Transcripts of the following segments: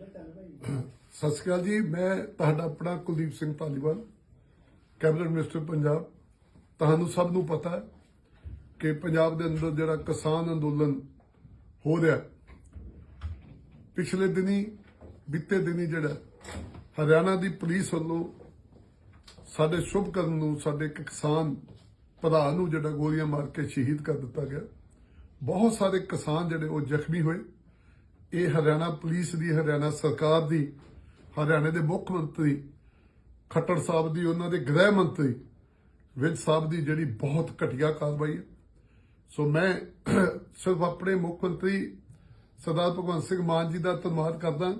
ਸਤਿ ਸ਼੍ਰੀ ਅਕਾਲ ਜੀ, ਮੈਂ ਤੁਹਾਡਾ ਆਪਣਾ ਕੁਲਦੀਪ ਸਿੰਘ ਧਾਲੀਵਾਲ, ਕੈਬਨਿਟ ਮਿਨਿਸਟਰ ਪੰਜਾਬ। ਤੁਹਾਨੂੰ ਸਭ ਨੂੰ ਪਤਾ ਹੈ ਕਿ ਪੰਜਾਬ ਦੇ ਅੰਦਰ ਜਿਹੜਾ ਕਿਸਾਨ ਅੰਦੋਲਨ ਹੋ ਰਿਹਾ ਪਿਛਲੇ ਦਿਨੀ, ਬੀਤੇ ਦਿਨੀ ਜਿਹੜਾ ਹਰਿਆਣਾ ਦੀ ਪੁਲਿਸ ਵੱਲੋਂ ਸਾਡੇ ਸ਼ੁਭਕਰਨ ਨੂੰ ਸਾਡੇ ਇੱਕ ਕਿਸਾਨ ਭਰਾ ਨੂੰ ਜਿਹੜਾ ਗੋਲੀਆਂ ਮਾਰ ਕੇ ਸ਼ਹੀਦ ਕਰ ਦਿੱਤਾ ਗਿਆ। ਬਹੁਤ ਸਾਰੇ ਕਿਸਾਨ ਜਿਹੜੇ ਉਹ ਜ਼ਖਮੀ ਹੋਏ। ਇਹ ਹਰਿਆਣਾ ਪੁਲਿਸ ਦੀ, ਹਰਿਆਣਾ ਸਰਕਾਰ ਦੀ, ਹਰਿਆਣੇ ਦੇ ਮੁੱਖ ਮੰਤਰੀ ਖੱਟੜ ਸਾਹਿਬ ਦੀ, ਉਹਨਾਂ ਦੇ ਗ੍ਰਹਿ ਮੰਤਰੀ ਵਿਜ ਸਾਹਿਬ ਦੀ ਜਿਹੜੀ ਬਹੁਤ ਘਟੀਆ ਕਾਰਵਾਈ ਹੈ। ਸੋ ਮੈਂ ਸਿਰਫ ਆਪਣੇ ਮੁੱਖ ਮੰਤਰੀ ਸਰਦਾਰ ਭਗਵੰਤ ਸਿੰਘ ਮਾਨ ਜੀ ਦਾ ਧੰਨਵਾਦ ਕਰਦਾ।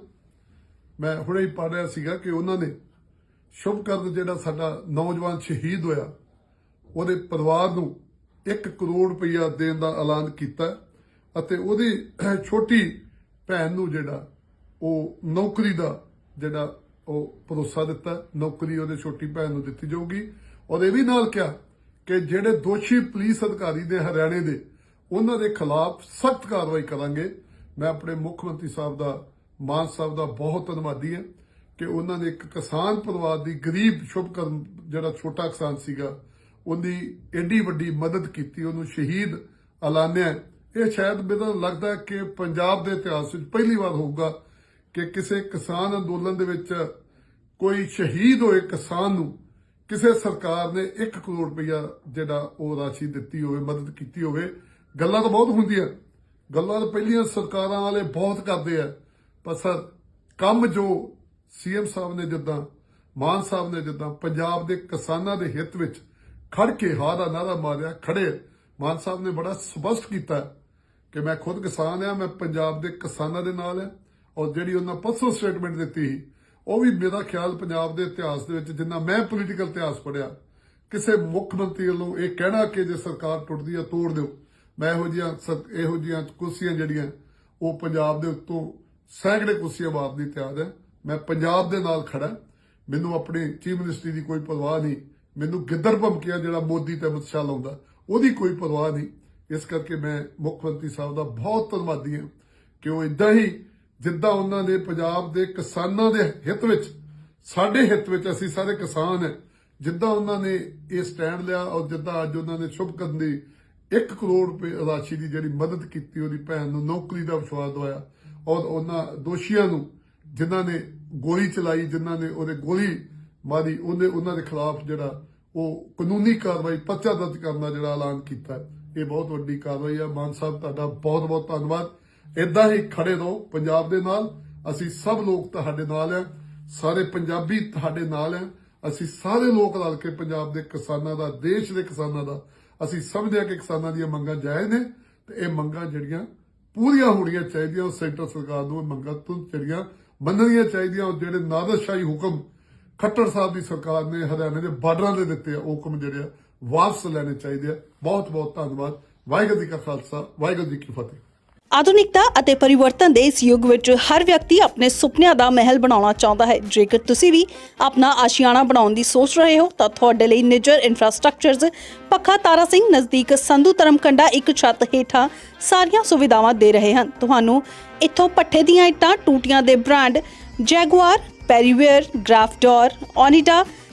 ਮੈਂ ਹੁਣੇ ਹੀ ਪੜ੍ਹ ਰਿਹਾ ਸੀਗਾ ਕਿ ਉਹਨਾਂ ਨੇ ਸ਼ੁਭਕਰਨ ਜਿਹੜਾ ਸਾਡਾ ਨੌਜਵਾਨ ਸ਼ਹੀਦ ਹੋਇਆ, ਉਹਦੇ ਪਰਿਵਾਰ ਨੂੰ 1 ਕਰੋੜ ਰੁਪਇਆ ਦੇਣ ਦਾ ਐਲਾਨ ਕੀਤਾ ਅਤੇ ਉਹਦੀ ਛੋਟੀ ਭੈਣ ਨੂੰ ਜਿਹੜਾ ਉਹ ਨੌਕਰੀ ਦਾ ਜਿਹੜਾ ਉਹ ਭਰੋਸਾ ਦਿੱਤਾ, ਨੌਕਰੀ ਉਹਦੇ ਛੋਟੀ ਭੈਣ ਨੂੰ ਦਿੱਤੀ ਜਾਊਗੀ। ਔਰ ਇਹ ਵੀ ਨਾਲ ਕਿਹਾ ਕਿ ਜਿਹੜੇ ਦੋਸ਼ੀ ਪੁਲਿਸ ਅਧਿਕਾਰੀ ਨੇ ਹਰਿਆਣੇ ਦੇ, ਉਹਨਾਂ ਦੇ ਖਿਲਾਫ ਸਖਤ ਕਾਰਵਾਈ ਕਰਾਂਗੇ। ਮੈਂ ਆਪਣੇ ਮੁੱਖ ਮੰਤਰੀ ਸਾਹਿਬ ਦਾ, ਮਾਨ ਸਾਹਿਬ ਦਾ ਬਹੁਤ ਧੰਨਵਾਦੀ ਹਾਂ ਕਿ ਉਹਨਾਂ ਨੇ ਇੱਕ ਕਿਸਾਨ ਪਰਿਵਾਰ ਦੀ ਗਰੀਬ ਸ਼ੁਭਕਰਨ ਜਿਹੜਾ ਛੋਟਾ ਕਿਸਾਨ ਸੀਗਾ, ਉਹਦੀ ਐਡੀ ਵੱਡੀ ਮਦਦ ਕੀਤੀ, ਉਹਨੂੰ ਸ਼ਹੀਦ ਐਲਾਨਿਆ। ਇਹ ਸ਼ਾਇਦ ਮੈਨੂੰ ਲੱਗਦਾ ਕਿ ਪੰਜਾਬ ਦੇ ਇਤਿਹਾਸ ਵਿੱਚ ਪਹਿਲੀ ਵਾਰ ਹੋਊਗਾ ਕਿ ਕਿਸੇ ਕਿਸਾਨ ਅੰਦੋਲਨ ਦੇ ਵਿੱਚ ਕੋਈ ਸ਼ਹੀਦ ਹੋਏ ਕਿਸਾਨ ਨੂੰ ਕਿਸੇ ਸਰਕਾਰ ਨੇ 1 ਕਰੋੜ ਰੁਪਇਆ ਜਿਹੜਾ ਉਹ ਰਾਸ਼ੀ ਦਿੱਤੀ ਹੋਵੇ, ਮਦਦ ਕੀਤੀ ਹੋਵੇ। ਗੱਲਾਂ ਤਾਂ ਬਹੁਤ ਹੁੰਦੀਆਂ। ਗੱਲਾਂ ਤਾਂ ਪਹਿਲੀਆਂ ਸਰਕਾਰਾਂ ਵਾਲੇ ਬਹੁਤ ਕਰਦੇ ਆ। ਪਰ ਸਰ, ਕੰਮ ਜੋ ਸੀਐਮ ਸਾਹਿਬ ਨੇ ਜਿੱਦਾਂ, ਮਾਨ ਸਾਹਿਬ ਨੇ ਜਿੱਦਾਂ ਪੰਜਾਬ ਦੇ ਕਿਸਾਨਾਂ ਦੇ ਹਿੱਤ ਵਿੱਚ ਖੜ ਕੇ ਹਾਂ ਦਾ ਨਾਰਾ ਮਾਰਿਆ ਖੜੇ ਮਾਨ ਸਾਹਿਬ ਨੇ ਬੜਾ ਸਪਸ਼ਟ ਕੀਤਾ। ਕਿ ਮੈਂ ਖੁਦ ਕਿਸਾਨ ਆ, ਮੈਂ ਪੰਜਾਬ ਦੇ ਕਿਸਾਨਾਂ ਦੇ ਨਾਲ ਆ। ਔਰ ਜਿਹੜੀ ਉਹਨਾਂ ਪਰਸਨਲ ਸਟੇਟਮੈਂਟ ਦਿੱਤੀ ਸੀ, ਉਹ ਵੀ ਮੇਰਾ ਖਿਆਲ ਪੰਜਾਬ ਦੇ ਇਤਿਹਾਸ ਦੇ ਵਿੱਚ ਜਿੰਨਾ ਮੈਂ ਪੋਲੀਟੀਕਲ ਇਤਿਹਾਸ ਪੜਿਆ ਕਿਸੇ ਮੁੱਖ ਮੰਤਰੀ ਵੱਲੋਂ ਇਹ ਕਹਿਣਾ ਕਿ ਜੇ ਸਰਕਾਰ ਟੁੱਟਦੀ ਆ, ਤੋੜ ਦਿਓ। ਮੈਂ ਇਹੋ ਜਿਹੀਆਂ ਸਰ- ਇਹੋ ਜਿਹੀਆਂ ਕੁਰਸੀਆਂ ਜਿਹੜੀਆਂ, ਉਹ ਪੰਜਾਬ ਦੇ ਉੱਤੋਂ ਸੈਂਕੜੇ ਕੁਰਸੀਆਂ ਮਾਰਨ ਦੀ ਤਿਆਰ ਹੈ। ਮੈਂ ਪੰਜਾਬ ਦੇ ਨਾਲ ਖੜਾ ਮੈਨੂੰ ਆਪਣੇ ਚੀਫ ਮਿਨਿਸਟਰੀ ਦੀ ਕੋਈ ਪਰਵਾਹ ਨਹੀਂ। ਮੈਨੂੰ ਗਿੱਦੜ ਭਮਕੀਆਂ ਜਿਹੜਾ ਮੋਦੀ ਤੇ ਅਮਿਤ ਸ਼ਾਹ ਲਾਉਂਦਾ, ਉਹਦੀ ਕੋਈ ਪਰਵਾਹ ਨਹੀਂ। ਇਸ ਕਰਕੇ ਮੈਂ ਮੁੱਖ ਮੰਤਰੀ ਸਾਹਿਬ ਦਾ ਬਹੁਤ ਧੰਨਵਾਦੀ ਹਾਂ ਕਿ ਉਹ ਇਦਾਂ ਹੀ ਜਿੱਦਾਂ ਉਹਨਾਂ ਨੇ ਪੰਜਾਬ ਦੇ ਕਿਸਾਨਾਂ ਦੇ ਹਿੱਤ ਵਿੱਚ ਸਾਡੇ ਹਿੱਤ ਵਿੱਚ ਅਸੀਂ ਸਾਰੇ ਕਿਸਾਨ ਹੈ ਜਿੱਦਾਂ ਉਹਨਾਂ ਨੇ ਇਹ ਸਟੈਂਡ ਲਿਆ ਔਰ ਜਿੱਦਾਂ ਅੱਜ ਉਹਨਾਂ ਨੇ ਸ਼ੁਭਕਰਨ ਦੀ 1 ਕਰੋੜ ਰੁਪਏ ਰਾਸ਼ੀ ਦੀ ਜਿਹੜੀ ਮਦਦ ਕੀਤੀ ਉਹਦੀ ਭੈਣ ਨੂੰ ਨੌਕਰੀ ਦਾ ਵਿਸ਼ਵਾਸ ਦਵਾਇਆ ਔਰ ਉਹਨਾਂ ਦੋਸ਼ੀਆਂ ਨੂੰ ਜਿਨ੍ਹਾਂ ਨੇ ਗੋਲੀ ਚਲਾਈ ਜਿਨ੍ਹਾਂ ਨੇ ਉਹਦੇ ਗੋਲੀ ਮਾਰੀ ਉਹਨੇ ਉਹਨਾਂ ਦੇ ਖਿਲਾਫ ਜਿਹੜਾ ਉਹ ਕਾਨੂੰਨੀ ਕਾਰਵਾਈ ਪਰਚਾ ਦਰਜ ਕਰਨ ਦਾ ਜਿਹੜਾ ਐਲਾਨ ਕੀਤਾ ਹੈ, ਇਹ ਬਹੁਤ ਵੱਡੀ ਕਾਰਵਾਈ ਹੈ ਮਾਨ ਸਾਹਿਬ, ਤੁਹਾਡਾ ਬਹੁਤ ਬਹੁਤ ਧੰਨਵਾਦ। ਇਦਾਂ ਹੀ ਖੜੇ ਰਹੋ ਪੰਜਾਬ ਦੇ ਨਾਲ। ਅਸੀਂ ਸਭ ਲੋਕ ਤੁਹਾਡੇ ਨਾਲ ਆ। ਸਾਰੇ ਪੰਜਾਬੀ ਤੁਹਾਡੇ ਨਾਲ ਆ। ਅਸੀਂ ਸਾਰੇ ਲੋਕ ਰਲ ਕੇ ਪੰਜਾਬ ਦੇ ਕਿਸਾਨਾਂ ਦਾ, ਦੇਸ਼ ਦੇ ਕਿਸਾਨਾਂ ਦਾ, ਅਸੀਂ ਸਮਝਦੇ ਹਾਂ ਕਿ ਕਿਸਾਨਾਂ ਦੀਆਂ ਮੰਗਾਂ ਜਾਇਜ਼ ਨੇ ਤੇ ਇਹ ਮੰਗਾਂ ਜਿਹੜੀਆਂ ਪੂਰੀਆਂ ਹੋਣੀਆਂ ਚਾਹੀਦੀਆਂ, ਉਹ ਸੈਂਟਰ ਸਰਕਾਰ ਨੂੰ ਇਹ ਮੰਗਾਂ ਤੋਂ ਜਿਹੜੀਆਂ ਮੰਨਣੀਆਂ ਚਾਹੀਦੀਆਂ, ਉਹ ਜਿਹੜੇ ਨਾਦਰਸ਼ਾਹੀ ਹੁਕਮ ਖੱਟਰ ਸਾਹਿਬ ਦੀ ਸਰਕਾਰ ਨੇ ਹਰਿਆਣੇ ਦੇ ਬਾਰਡਰਾਂ ਦੇ ਦਿੱਤੇ ਆ, ਉਹ ਹੁਕਮ ਜਿਹੜੇ ਆ ਵਾਪਸ ਲੈਣੇ ਚਾਹੀਦੇ ਆ। ਬਹੁਤ ਬਹੁਤ ਧੰਨਵਾਦ। ਵਾਹਿਗੁਰੂ ਜੀ ਕਾ ਖਾਲਸਾ, ਵਾਹਿਗੁਰੂ ਜੀ ਕੀ ਫਤਿਹ। ਆਧੁਨਿਕਤਾ ਅਤੇ ਪਰਿਵਰਤਨ ਦੇ ਇਸ ਯੁੱਗ ਵਿੱਚ ਹਰ ਵਿਅਕਤੀ ਆਪਣੇ ਸੁਪਨਿਆਂ ਦਾ ਮਹਿਲ ਬਣਾਉਣਾ ਚਾਹੁੰਦਾ ਹੈ। ਜੇਕਰ ਤੁਸੀਂ ਵੀ ਆਪਣਾ ਆਸ਼ੀਆਣਾ ਬਣਾਉਣ ਦੀ ਸੋਚ ਰਹੇ ਹੋ, ਤਾਂ ਤੁਹਾਡੇ ਲਈ ਨਿਜਰ ਇਨਫਰਾਸਟ੍ਰਕਚਰਜ਼ ਪੱਖਾ ਤਾਰਾ ਸਿੰਘ ਨਜ਼ਦੀਕ ਸੰਧੂ ਧਰਮਕੰਡਾ ਇੱਕ ਛੱਤ ਹੇਠਾਂ ਸਾਰੀਆਂ ਸੁਵਿਧਾਵਾਂ ਦੇ ਰਹੇ ਹਨ। ਤੁਹਾਨੂੰ ਇੱਥੋਂ ਪੱਠੇ ਦੀਆਂ ਇੱਟਾਂ, ਟੂਟੀਆਂ ਦੇ ਬ੍ਰਾਂਡ, ਜੈਗੁਆਰ, ਪੈਰੀਵੇਅਰ ਗ੍ਰਾਫਡੋਰ ਓਨੀਡਾ